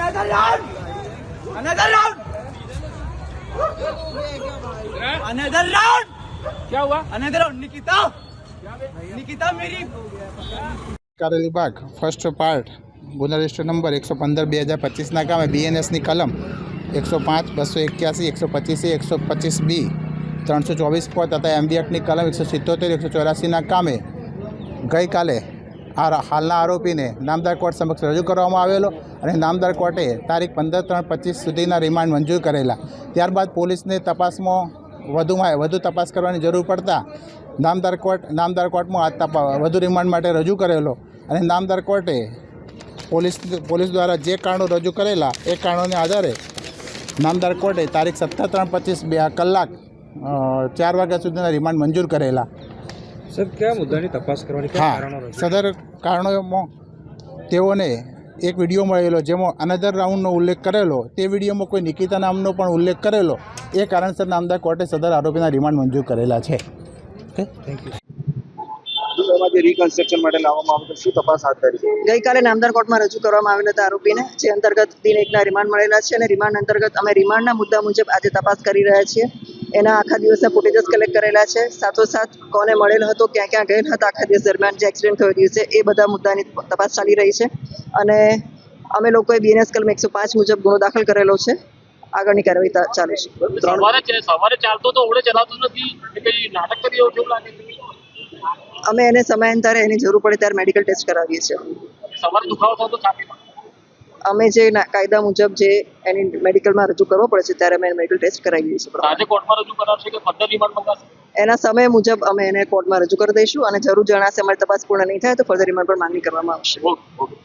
Another round! Another round! Another round! क्या हुआ Another round! Nikita! Nikita मेरी કારેલી બાગ first part ગુના રજિસ્ટર નંબર એકસો પંદર બે હજાર પચીસના કામે બીએનએસની કલમ એકસો પાંચ બસો એક્યાસી એકસો પચીસ એકસો પચીસ બી ત્રણસો ચોવીસ પોત તથા એમબી એક્ટની કલમ એકસો સિત્તોતેર એકસો ચોરાસીના કામે ગઈકાલે આ હાલના આરોપીને નામદાર કોર્ટ સમક્ષ રજૂ કરવામાં આવેલો અને નામદાર કોર્ટે તારીખ પંદર ત્રણ પચીસ સુધીના રિમાન્ડ મંજૂર કરેલા. ત્યારબાદ પોલીસને તપાસમાં વધુમાં વધુ તપાસ કરવાની જરૂર પડતા નામદાર કોર્ટ, નામદાર કોર્ટમાં આ તપા, વધુ રિમાન્ડ માટે રજૂ કરેલો અને નામદાર કોર્ટે પોલીસ પોલીસ દ્વારા જે કારણો રજૂ કરેલા એ કારણોને આધારે નામદાર કોર્ટે તારીખ સત્તર ત્રણ પચીસ બે કલાક ચાર વાગ્યા સુધીના રિમાન્ડ મંજૂર કરેલા. સર કયા મુદ્દાની તપાસ કરવાની હા. સદર કારણોમાં તેઓને એક વીડિયો મળેલો જેમાં અનધર રાઉન્ડનો ઉલ્લેખ કરેલો તે વિડીયોમાં કોઈ નિકિતા નામનો પણ ઉલ્લેખ કરેલો. એ કારણસર નામદાર કોર્ટે સદર આરોપીના રિમાન્ડ મંજૂર કરેલા છે. ઓકે થેન્ક યુ રિકન્સ્ટ્રક્શન માટે લાવવામાં આવ્યું હતું શું તપાસ હાથ ધરી ગઈકાલે નામદાર કોર્ટમાં રજૂ કરવામાં આવેલ હતા આરોપીને જે અંતર્ગત દિન એકના રિમાન્ડ મળેલા છે અને રિમાન્ડ અંતર્ગત અમે રિમાન્ડના મુદ્દા મુજબ આજે તપાસ કરી રહ્યા છીએ. એના આખા દિવસના ફૂટેજીસ કલેક્ટ કરેલા છે. સાથોસાથ કોને મળેલ હતો ક્યાં ક્યાં ગયેલ હતા આખા દિવસ દરમિયાન જે એક્સિડન્ટ થયો દિવસે એ બધા મુદ્દાની તપાસ ચાલી રહી છે. અને અમે લોકોએ બીએનએસ કલમ એકસો પાંચ મુજબ ગુનો દાખલ કરેલો છે. આગળની કાર્યવાહી ચાલુ છે. સવારે ચાલતો તો ઓળે ચલાવતો નથી નાટક કરી એવું લાગે? અમે એને સમયાંતરે એની જરૂર પડે ત્યારે મેડિકલ ટેસ્ટ કરાવીએ છીએ. સવારે દુખાવો થતો અમે જે કાયદા મુજબ જે એની મેડિકલમાં રજૂ કરવો પડે છે ત્યારે અમે મેડિકલ ટેસ્ટ કરાવી છીએ આજે કોર્ટમાં રજૂ કરાવશે કે રિમાન્ડ એના સમય મુજબ અમે એને કોર્ટમાં રજૂ કરી દઈશું અને જરૂર જણાશે અમારી તપાસ પૂર્ણ નહીં થાય તો ફર્ધર રિમાન્ડ પર માંગણી કરવામાં આવશે. ઓકે.